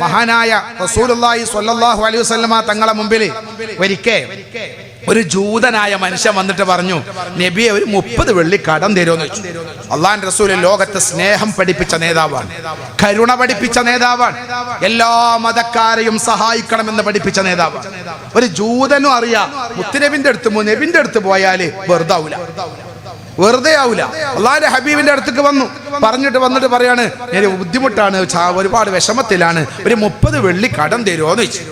മഹാനായ റസൂലുള്ളാഹി സ്വല്ലല്ലാഹു അലൈഹി വസല്ലമ തങ്ങളെ മുമ്പിൽ ഒരിക്കേ ഒരു ജൂതനായ മനുഷ്യൻ വന്നിട്ട് പറഞ്ഞു നബിയെ ഒരു മുപ്പത് വെള്ളി കടം തരുമെന്ന് വെച്ചു അള്ളാൻ റസൂൽ ലോകത്ത് സ്നേഹം പഠിപ്പിച്ച നേതാവാണ് കരുണ പഠിപ്പിച്ച നേതാവാണ് എല്ലാ മതക്കാരെയും സഹായിക്കണമെന്ന് പഠിപ്പിച്ച നേതാവാണ്. ഒരു ജൂതനും അറിയാം മുത്തുനബിന്റെ അടുത്ത് നബിന്റെ അടുത്ത് പോയാൽ വെറുതെ ആവൂല വെറുതെ ആവില്ല അള്ളാന്റെ ഹബീബിന്റെ അടുത്തേക്ക് വന്നു. പറഞ്ഞിട്ട് വന്നിട്ട് പറയാണ് ഞാൻ ബുദ്ധിമുട്ടാണ് ഒരുപാട് വിഷമത്തിലാണ്. ഒരു മുപ്പത് വെള്ളി കടം തരുമോന്ന് ചോദിച്ചു.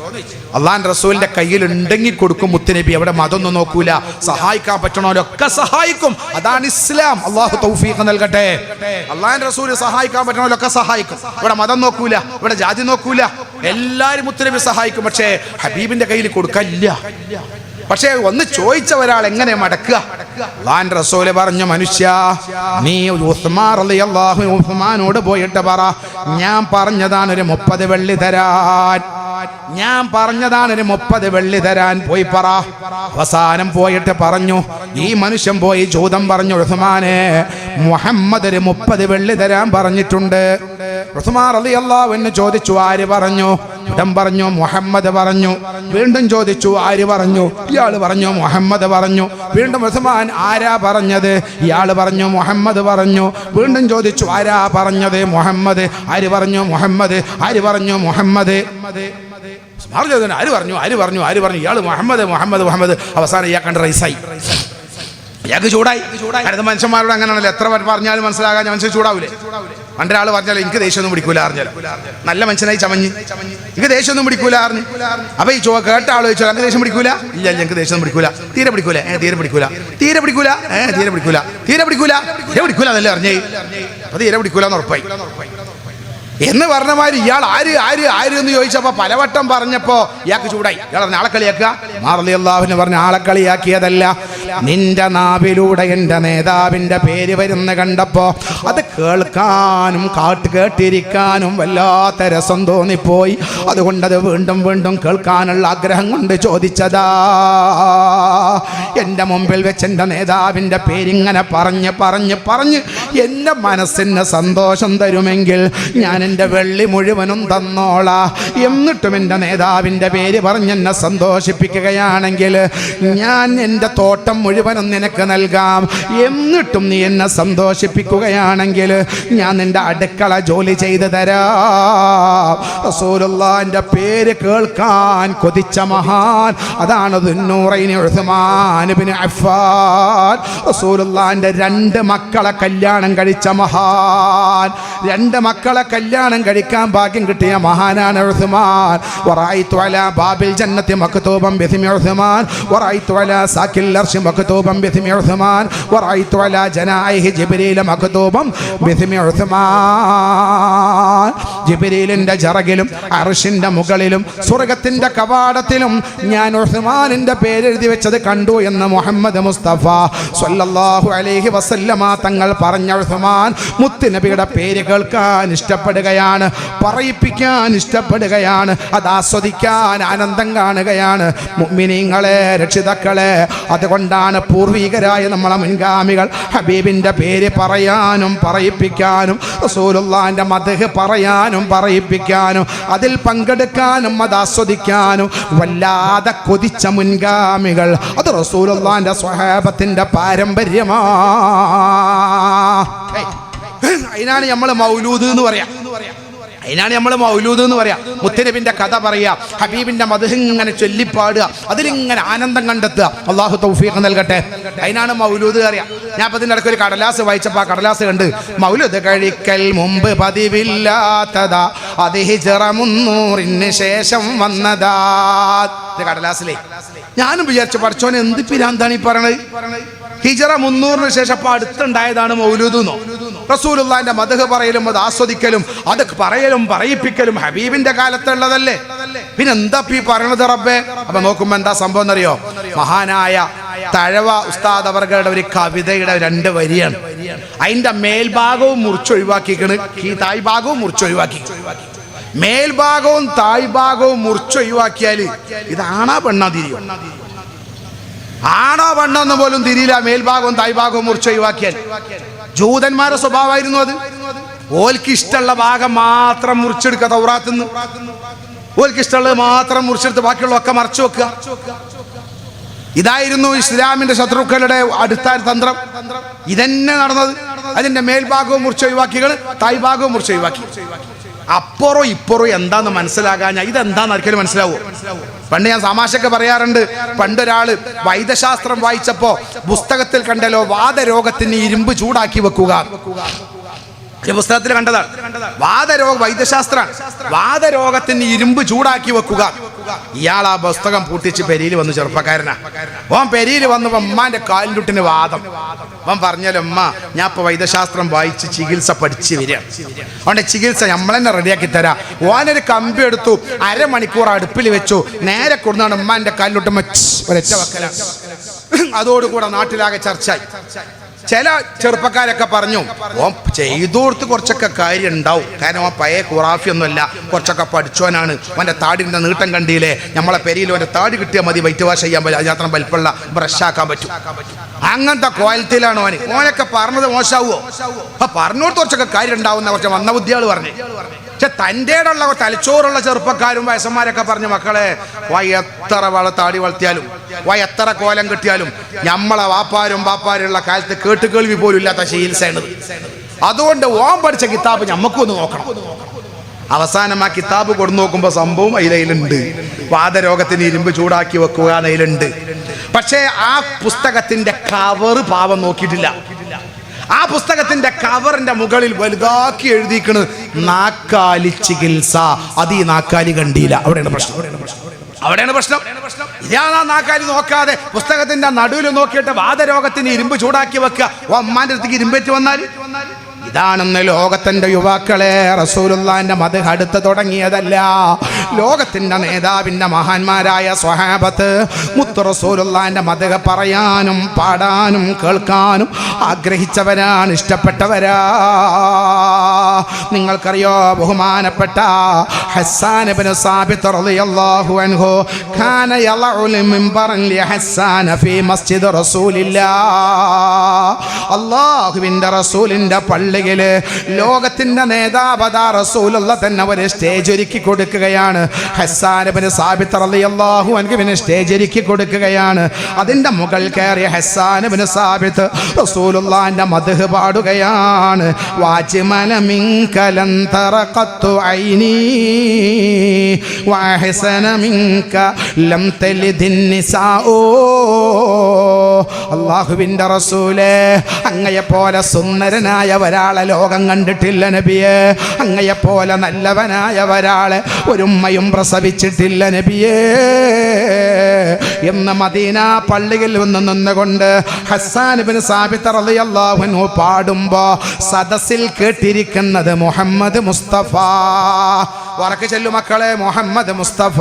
അള്ളാൻ റസൂലിന്റെ കയ്യിൽ ഉണ്ടെങ്കിൽ കൊടുക്കും മുത്തുനബി അവിടെ മതമൊന്നും നോക്കൂല. സഹായിക്കാൻ പറ്റണവരൊക്കെ സഹായിക്കും. അതാണ് ഇസ്ലാം. അള്ളാഹു തൗഫീഖ് നൽകട്ടെ. അള്ളാൻ റസൂൽ സഹായിക്കാൻ പറ്റണവരൊക്കെ സഹായിക്കും. ഇവിടെ മതം നോക്കൂല ഇവിടെ ജാതി നോക്കൂല. എല്ലാരും മുത്തുനബി സഹായിക്കും. പക്ഷേ ഹബീബിന്റെ കയ്യിൽ കൊടുക്കില്ല പക്ഷേ ഒന്ന് ചോദിച്ച ഒരാൾ എങ്ങനെ മടക്കുക? അള്ളാൻ റസൂൽ പറഞ്ഞു മനുഷ്യ നീ ഉസ്മാൻ ഉസ്മാനോട് പോയിട്ട് പറ. ഞാൻ പറഞ്ഞതാണ് ഒരു മുപ്പത് വെള്ളി തരാൻ. ഞാൻ പറഞ്ഞതാണ് ഒരു മുപ്പത് വെള്ളി തരാൻ പോയി പറ. അവസാനം പോയിട്ട് പറഞ്ഞു ഈ മനുഷ്യൻ പോയി ജൂതം പറഞ്ഞു ഉസ്മാനെ മുഹമ്മദ് ഒരു മുപ്പത് വെള്ളി തരാൻ പറഞ്ഞിട്ടുണ്ട്. ഉസ്മാൻ അലി ചോദിച്ചു ആര് പറഞ്ഞു? ഉടൻ പറഞ്ഞു മുഹമ്മദ് പറഞ്ഞു. വീണ്ടും ചോദിച്ചു ആര് പറഞ്ഞു? ഇയാൾ പറഞ്ഞു മുഹമ്മദ് പറഞ്ഞു. വീണ്ടും ഉസ്മാൻ ആരാ പറഞ്ഞത്? ഇയാൾ പറഞ്ഞു മുഹമ്മദ് പറഞ്ഞു. വീണ്ടും ചോദിച്ചു ആരാ പറഞ്ഞത്? മുഹമ്മദ്. ആര് പറഞ്ഞു? മുഹമ്മദ്. ആര് പറഞ്ഞു? മുഹമ്മദ്. ആര് പറഞ്ഞു? ആര് പറഞ്ഞു? ആര് പറഞ്ഞു? ഇയാൾ മുഹമ്മദ് മുഹമ്മദ് മുഹമ്മദ്. അവസാനം ഇയാൾ കണ്ട് റൈസായി. ഇയാൾക്ക് ചൂടായി. അടുത്ത മനുഷ്യന്മാരോട് അങ്ങനെയാണല്ലോ. എത്ര പറഞ്ഞാലും മനസ്സിലാകാൻ മനുഷ്യൻ പണ്ട് പണ്ടൊരാൾ പറഞ്ഞാൽ എനിക്ക് ദേഷ്യമൊന്നും പിടിക്കൂല അറിഞ്ഞാലോ നല്ല മനുഷ്യനായി ചമഞ്ഞ്. എനിക്ക് ദേഷ്യമൊന്നും പിടിക്കൂല അറിഞ്ഞു അപ്പൊ ഈ ചോ കേട്ട ആൾ ചോദിച്ചാൽ അങ്ങനെ ദേഷ്യം പിടിക്കൂല? ഇല്ല ഇല്ല, എനിക്ക് ദേഷ്യം പിടിക്കൂല. തീരെ പിടിക്കൂല. ഏ തീരെ പിടിക്കൂല. തീരെ പിടിക്കൂല? ഏ തീരെ പിടിക്കൂല. തീരെ പിടിക്കൂല? തീരെ പിടിക്കൂല എന്നല്ലേ അറിഞ്ഞേ അപ്പൊ തീരെ പിടിക്കൂല എന്ന് ഉറപ്പായി. എന്ന് പറഞ്ഞ മാതിരി ഇയാൾ ആര് ആര് ആര് എന്ന് ചോദിച്ചപ്പോ പലവട്ടം പറഞ്ഞപ്പോ ഇയാൾക്ക് ചൂടായി. ഇയാൾ പറഞ്ഞ ആളെ കളിയാക്കുക? മാറലി അള്ളാഹുവിന് പറഞ്ഞ ആളെ കളിയാക്കിയതല്ല. നിന്റെ നാവിലൂടെ എന്റെ നേതാവിന്റെ പേര് വരുന്ന കണ്ടപ്പോ അത് കേൾക്കാനും കാട്ട് കേട്ടിരിക്കാനും വല്ലാത്ത രസം തോന്നിപ്പോയി. അത് വീണ്ടും വീണ്ടും കേൾക്കാനുള്ള ആഗ്രഹം കൊണ്ട് ചോദിച്ചതാ. എന്റെ മുമ്പിൽ വെച്ച് എന്റെ നേതാവിന്റെ പേരിങ്ങനെ പറഞ്ഞ് പറഞ്ഞ് പറഞ്ഞ് എന്റെ മനസ്സിന് സന്തോഷം തരുമെങ്കിൽ ഞാൻ എന്റെ വെള്ളി മുഴുവനും തന്നോളാ. എന്നിട്ടും എന്റെ നേതാവിന്റെ പേര് പറഞ്ഞ് എന്നെ സന്തോഷിപ്പിക്കുകയാണെങ്കിൽ ഞാൻ എന്റെ തോട്ടം മുഴുവനും നിനക്ക് നൽകാം. എന്നിട്ടും നീ എന്നെ സന്തോഷിപ്പിക്കുകയാണെങ്കിൽ ഞാൻ നിന്റെ അടുക്കള ജോലി ചെയ്തു തരാം. റസൂലുള്ളാന്റെ പേര് കേൾക്കാൻ കൊതിച്ച മഹാൻ അതാണ് ഉസ്മാൻ അഫ്ഫാൻ. റസൂലുള്ളാന്റെ രണ്ട് മക്കളെ കല്യാണം കഴിച്ച മഹാൻ. രണ്ട് മക്കളെ കല്യാണം കഴിക്കാൻ ഭാഗ്യം കിട്ടിയ മഹാനാണ് ഉസ്മാൻ. ബാബിൽ ജന്നത്തി മക്തൂബൻ ബിസ്മി ഉസ്മാൻ. സാക്കിൽ അർശി മക്തൂബൻ ബിസ്മി ഉസ്മാൻ. വറഅയ്തു അലാ ജനായിഹി ജിബ്രീൽ മക്തൂബൻ ബിസ്മി ഉസ്മാൻ. ജിബ്രീലിന്റെ ജറകിലും അർഷിന്റെ മുകളിലും സ്വർഗത്തിന്റെ കവാടത്തിലും ഞാൻ ഉസ്മാനിന്റെ പേരെഴുതി വെച്ചത് കണ്ടു എന്ന് മുഹമ്മദ് മുസ്തഫ സല്ലല്ലാഹു അലൈഹി വസല്ലമ തങ്ങൾ പറഞ്ഞ ഉസ്മാൻ മുത്തുനബിയുടെ പേര് കേൾക്കാൻ ഇഷ്ടപ്പെടുകയാണ് പറയിപ്പിക്കാൻ ഇഷ്ടപ്പെടുകയാണ് അത് ആസ്വദിക്കാൻ ആനന്ദം കാണുകയാണ്. മുഅ്മിനീങ്ങളെ രക്ഷിതാക്കളെ അതുകൊണ്ടാണ് പൂർവികരായ നമ്മളെ മുൻഗാമികൾ ഹബീബിന്റെ പേര് പറയാനും പറയിപ്പിക്കാനും റസൂലുള്ളാന്റെ മദ്ഹ് പറയാനും പറയിപ്പിക്കാനും അതിൽ പങ്കെടുക്കാനും അത് ആസ്വദിക്കാനും വല്ലാതെ കൊതിച്ച മുൻഗാമികൾ അത് റസൂലുള്ളാന്റെ സ്വഹാബത്തിന്റെ പാരമ്പര്യമാ അതിനാണ് നമ്മൾ മൗലൂദ് എന്ന് പറയാം അതിനാണ് നമ്മൾ മൗലൂദ് എന്ന് പറയാം. മുത്തനബിന്റെ കഥ പറയുക ഹബീബിന്റെ മധു ഇങ്ങനെ ചൊല്ലിപ്പാടുക. അതിലിങ്ങനെ ആനന്ദം കണ്ടെത്തുക. അള്ളാഹു തൗഫീഖ് നൽകട്ടെ. അതിനാണ് മൗലൂദ് അറിയാം ഞാൻ അപ്പൊ ഇതിന്റെ ഇടയ്ക്ക് ഒരു കടലാസ് വായിച്ചപ്പോ ആ കടലാസ് കണ്ട് മൗലൂദ് കഴിക്കൽ മുമ്പ് പതിവില്ലാത്തതാ. അത് ഹിജറ മുന്നൂറിന് ശേഷം വന്നതാ. കടലാസിലേ. ഞാനും വിചാരിച്ചു പഠിച്ചോനെ എന്ത് പിരാന്താണ് ഈ പറയണത്? ഹിജറ മുന്നൂറിന് ശേഷം അപ്പൊ അടുത്തുണ്ടായതാണ് മൗലൂദെന്നോ റസൂലുള്ളാന്റെ മതഹ് പറയലും അത് ആസ്വദിക്കലും അത് പറയലും പറയിപ്പിക്കലും ഹബീബിന്റെ കാലത്തുള്ളതല്ലേ? പിന്നെ എന്താ ഈ പറയണത് റബ്ബേ? അപ്പൊ നോക്കുമ്പോ എന്താ സംഭവം എന്നറിയോ? മഹാനായ തഴവ ഉസ്താദ് അവർകളുടെ ഒരു കവിതയുടെ രണ്ട് വരിയാണ്. അതിന്റെ മേൽഭാഗവും മുറിച്ചൊഴിവാക്കിക്കണ്. ഈ തായ് ഭാഗവും മുറിച്ചൊഴിവാക്കി. മേൽഭാഗവും തായ് ഭാഗവും മുറിച്ചൊഴിവാക്കിയാൽ ഇതാണാ പെണ്ണാ തിരിയോ? ആണോ പെണ്ണെന്ന് പോലും തിരിയില്ല. മേൽഭാഗവും തായ്ഭാഗവും മുറിച്ചൊഴിവാക്കിയാൽ. ജൂതന്മാരുടെ സ്വഭാവമായിരുന്നു അത്. ഓൽക്ക് ഇഷ്ടമുള്ള ഭാഗം മാത്രം മുറിച്ചെടുക്കുക തൗറാത്തുനിന്ന് ഓൽക്ക് ഇഷ്ടമുള്ളത് മാത്രം മുറിച്ചെടുത്ത് ബാക്കിയുള്ളതൊക്കെ മറച്ചു വെക്കുക. ഇതായിരുന്നു ഇസ്ലാമിന്റെ ശത്രുക്കളുടെ അടിസ്ഥാന തന്ത്രം. ഇതന്നെ നടന്നത്. അതിന്റെ മേൽഭാഗവും മുറിച്ച് ഒഴിവാക്കികൾ തായ്ഭാഗവും മുറിച്ച് ഒഴിവാക്കി. അപ്പുറം ഇപ്പുറം എന്താന്ന് മനസ്സിലാകാൻ ഇതെന്താന്ന് ആർക്കെങ്കിലും മനസ്സിലാവോ. പണ്ട് ഞാൻ തമാശക്ക് പറയാറുണ്ട്. പണ്ടൊരാൾ വൈദ്യശാസ്ത്രം വായിച്ചപ്പോ പുസ്തകത്തിൽ കണ്ടല്ലോ വാദരോഗത്തിന് ഇരുമ്പ് ചൂടാക്കി വെക്കുക. ഈ പുസ്തകത്തിൽ കണ്ടതാണ്. വാദരോഗ വൈദ്യശാസ്ത്രമാണ് വാദരോഗത്തിന് ഇരുമ്പ് ചൂടാക്കി വെക്കുക. ഇയാൾ ആ പുസ്തകം പൂട്ടിച്ച് പെരിയിൽ വന്നു ചെറുപ്പക്കാരനാ ഓൻ പെരിയിൽ വന്നപ്പോ ഉമ്മാന്റെ കാലിലുട്ടിന് വാദം ഓൻ പറഞ്ഞാലും ഉമ്മ ഞാൻ ഇപ്പൊ വൈദ്യശാസ്ത്രം വായിച്ച് ചികിത്സ പഠിച്ചു വരിക അവന്റെ ചികിത്സ നമ്മളെന്നെ റെഡിയാക്കി തരാ ഓനൊരു കമ്പി എടുത്തു അരമണിക്കൂർ അടുപ്പിൽ വെച്ചു നേരെ കൊടുന്നാണ് ഉമ്മാന്റെ കാലിന്റുട്ടുമ്പോ ഒരൊറ്റ വെക്കല അതോടുകൂടെ നാട്ടിലാകെ ചർച്ചയായി ചില ചെറുപ്പക്കാരൊക്കെ പറഞ്ഞു ഓൻ ചെയ്തോർത്ത് കുറച്ചൊക്കെ കാര്യം ഉണ്ടാവും കാരണം ആ പഴയ ഖുറാഫി ഒന്നുമല്ല കുറച്ചൊക്കെ പഠിച്ചവനാണ്. അവന്റെ താടിന്റെ നീട്ടം കണ്ടില്ലേ? നമ്മളെ പെരിയിൽ അവന്റെ താടി കിട്ടിയാൽ മതി. വൈറ്റ് വാഷ് ചെയ്യാൻ പറ്റും. അതിനകത്ത് വലിപ്പമുള്ള ബ്രഷ് ആക്കാൻ പറ്റും. അങ്ങനത്തെ ക്വാളിറ്റിയിലാണ് ഓന്. ഓനൊക്കെ പറഞ്ഞത് മോശാവോ? അപ്പൊ പറഞ്ഞോട്ട് കുറച്ചൊക്കെ കാര്യം ഉണ്ടാവുന്ന കുറച്ച് വന്ന ബുദ്ധികൾ പറഞ്ഞു. പക്ഷെ തന്റെ ഉള്ള തലച്ചോറുള്ള ചെറുപ്പക്കാരും വയസ്സന്മാരൊക്കെ പറഞ്ഞു മക്കളെ വൈ എത്ര വള താടി വളർത്തിയാലും വൈ എത്ര കോലം കിട്ടിയാലും നമ്മളെ വാപ്പാരും വാപ്പാരുള്ള കാലത്ത് കേട്ടുകേൾവി പോലും ഇല്ലാത്ത ചികിത്സയാണ് അതുകൊണ്ട് ഓം പഠിച്ച കിതാബ് ഞമ്മക്കും ഒന്ന് നോക്കണം. അവസാനം ആ കിതാബ് കൊണ്ടു നോക്കുമ്പോൾ സംഭവം അതിലുണ്ട് വാദരോഗത്തിന് ഇരുമ്പ് ചൂടാക്കി വെക്കുക അതിലുണ്ട് പക്ഷേ ആ പുസ്തകത്തിന്റെ കവറ് പാവം നോക്കിയിട്ടില്ല. ആ പുസ്തകത്തിന്റെ കവറിന്റെ മുകളിൽ വലുതാക്കി എഴുതിക്കണ് നാക്കാലി ചികിത്സ. അത് ഈ നാക്കാലി കണ്ടില്ല. അവിടെയാണ് പ്രശ്നം. അവിടെയാണ് പ്രശ്നം. ആ നാക്കാലി നോക്കാതെ പുസ്തകത്തിന്റെ നടുവിൽ നോക്കിയിട്ട് വാദരോഗത്തിന് ഇരുമ്പ് ചൂടാക്കി വെക്കുക. ഓ അമ്മാന്റെ അടുത്തേക്ക് ഇരുമ്പേറ്റ് വന്നാൽ? ഇതാണെന്ന് ലോകത്തിന്റെ യുവാക്കളെ റസൂലുള്ളാന്റെ മത് അടുത്ത് തുടങ്ങിയതല്ല. ലോകത്തിന്റെ നേതാവിന്റെ മഹാന്മാരായ സ്വഹാബത്ത് മുത്ത് റസൂലുള്ളാന്റെ മത് പറയാനും പാടാനും കേൾക്കാനും ആഗ്രഹിച്ചവരാണ് ഇഷ്ടപ്പെട്ടവരാ. നിങ്ങൾക്കറിയോ ബഹുമാനപ്പെട്ട ഹസ്സാൻ ഇബ്നു സാബിത്ത് റളിയല്ലാഹു അൻഹു കാന യളഉൽ മിൻബറൻ ലി ഫീ മസ്ജിദ് റസൂലില്ലാ. അല്ലാഹുവിന്റെ റസൂലിന്റെ പള്ളിയിൽ ലോകത്തിന്റെ നേതാവതാ റസൂലുള്ള തന്നെ ഒരു സ്റ്റേജ് ഒരുക്കി കൊടുക്കുകയാണ്. ഹസ്സാനബിന് സാബിത്ത് അള്ളാഹു അൻഹുവിന് സ്റ്റേജ് ഒരുക്കി കൊടുക്കുകയാണ്. അതിന്റെ മുകൾ കയറിയ ഹസ്സാനബിന് സാബിത്ത് റസൂലുള്ളാന്റെ മദ്ഹ് പാടുകയാണ്. വാജ്മല കത്തു ഐനി വഹസന منك ലം تلد النساء അള്ളാഹുവിന്റെ റസൂലേ അങ്ങയെ പോലെ സുന്ദരനായ ഒരാളെ ലോകം കണ്ടിട്ടില്ല നബിയെ. അങ്ങയെ പോലെ നല്ലവനായ ഒരാളെ ഒരുമ്മയും പ്രസവിച്ചിട്ടില്ല നബിയേ. എന്ന് മദീന പള്ളിയിൽ നിന്ന് നിന്നുകൊണ്ട് സാബിത്ത് റളിയല്ലാഹു അൻഹു പാടുമ്പോ സദസ്സിൽ കേട്ടിരിക്കുന്നത് മുഹമ്മദ് മുസ്തഫ. ഉറക്കെ ചെല്ലു മക്കളെ മുഹമ്മദ് മുസ്തഫ.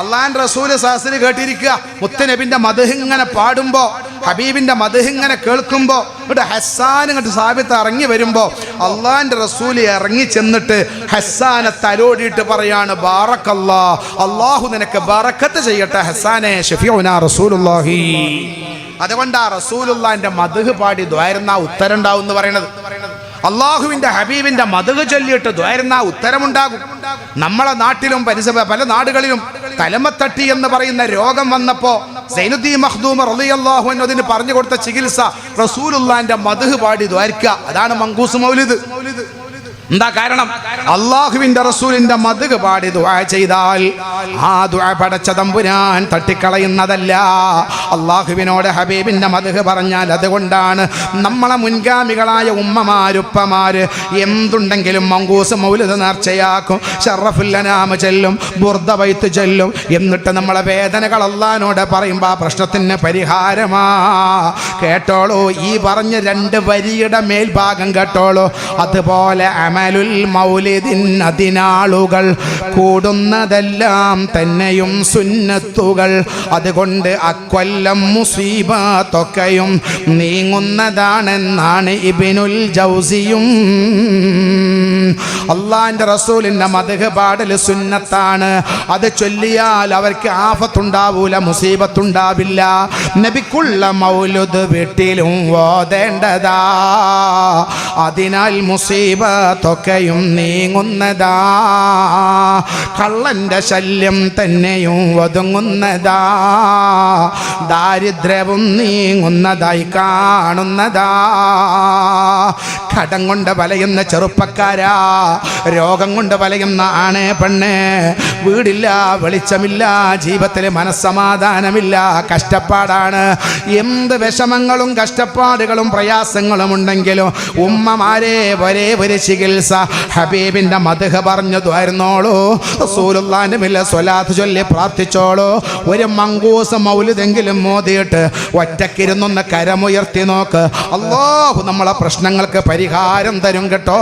അള്ളാൻ റസൂൽ സാസിന് കേട്ടിരിക്കുക. മുത്തനബിന്റെ മധുഹിങ്ങനെ പാടുമ്പോ ഹബീബിന്റെ മധുഹിങ്ങനെ കേൾക്കുമ്പോ ഇവിടെ ഹസ്സാൻ ഇങ്ങോട്ട് സാബിത്ത് ഇറങ്ങി വരുമ്പോ അള്ളാന്റെ റസൂൽ ഇറങ്ങി ചെന്നിട്ട് ഹസ്സാനെ തലോടിയിട്ട് പറയാണ് ബാറക്കല്ലാ അള്ളാഹു നിനക്ക് ബറക്കത്ത് ചെയ്യട്ടെ ഹസ്സാനെ അതുകൊണ്ട് ആ റസൂലുള്ളാന്റെ മധുഹ് പാടി ദ്വാരുന്ന ഉത്തരം ഉണ്ടാവും എന്ന് പറയണത് അള്ളാഹുവിന്റെ ഹബീബിന്റെ മതക് ചൊല്ലിയിട്ട് ദ്വാരുന്ന ഉത്തരമുണ്ടാകും. നമ്മളെ നാട്ടിലും പരിസര പല നാടുകളിലും തലമത്തട്ടി എന്ന് പറയുന്ന രോഗം വന്നപ്പോ സൈനുദ്ദീൻ മഖ്ദൂം റളിയല്ലാഹു അൻഹു പറഞ്ഞു കൊടുത്ത ചികിത്സ റസൂലുള്ളാന്റെ മധു പാടി ദ്വാരിക്ക. അതാണ് മങ്കൂസ് മൗലിദ്. എന്താ കാരണം? അള്ളാഹുവിന്റെ റസൂലിന്റെ മതുക പാടി ദുആ ചെയ്താൽ ആ ദുആ പടച്ച തമ്പുരാൻ തട്ടിക്കളയുന്നതല്ല. അള്ളാഹുവിനോട് ഹബീബിന്റെ മതുക പറഞ്ഞാൽ അതുകൊണ്ടാണ് നമ്മളെ മുൻഗാമികളായ ഉമ്മമാരുപ്പമാര് എന്തുണ്ടെങ്കിലും മങ്കൂസ് മൗലിത നേർച്ചയാക്കും. ഷറഫുല്ലനാമ ചെല്ലും ബുർദ വൈത്ത് ചെല്ലും എന്നിട്ട് നമ്മളെ വേദനകൾ അള്ളഹാനോട് പറയുമ്പോൾ ആ പ്രശ്നത്തിന് പരിഹാരമാ. കേട്ടോളൂ ഈ പറഞ്ഞ രണ്ട് വരിയുടെ മേൽഭാഗം കേട്ടോളൂ. അതുപോലെ അമലുൽ മൗലിദിൻ അതിനാളുകൾ കൂടുന്നതെല്ലാം തന്നെയും സുന്നത്തുകൾ. അതുകൊണ്ട് അക്കൊല്ലം മുസീബത്തൊക്കെയും നീങ്ങുന്നതാണെന്നാണ് ഇബിനുൽ ജൗസിയും. അള്ളാന്റെ റസൂലിന്റെ മതക് പാടൽ സുന്നത്താണ്. അത് ചൊല്ലിയാൽ അവർക്ക് ആഫത്തുണ്ടാവൂല മുസീബത്തുണ്ടാവില്ല. നബിക്കുള്ള മൗലുദ് വീട്ടിലും ഓതേണ്ടതാ. അതിനാൽ മുസീബത്തൊക്കെയും നീങ്ങുന്നതാ. കള്ളന്റെ ശല്യം തന്നെയും ഒതുങ്ങുന്നതാ. ദാരിദ്ര്യവും നീങ്ങുന്നതായി കാണുന്നതാ. കടം കൊണ്ട് വലയുന്ന ചെറുപ്പക്കാരാ. രോഗം കൊണ്ട് വലയുന്ന ആണേ പെണ്ണേ. വീടില്ല വെളിച്ചമില്ല ജീവിതത്തിൽ മനസ്സമാധാനമില്ല. കഷ്ടപ്പാടാണ്. എന്ത് വിഷമങ്ങളും കഷ്ടപ്പാടുകളും പ്രയാസങ്ങളും ഉണ്ടെങ്കിലും ഉമ്മമാരെ വരെ ഒരു ചികിത്സ ഹബീബിന്റെ മധുഹ പറഞ്ഞതുമായിരുന്നോളൂ. റസൂലുള്ളാന്റെ മില്ല സ്വലാത്ത് ചൊല്ലി പ്രാർത്ഥിച്ചോളൂ. ഒരു മങ്കൂസ് മൗലിതെങ്കിലും മോതിയിട്ട് ഒറ്റക്കിരുന്നൊന്ന് കരമുയർത്തി നോക്ക്. അല്ലാഹു നമ്മളെ പ്രശ്നങ്ങൾക്ക് പരിഹാരം തരും കേട്ടോ.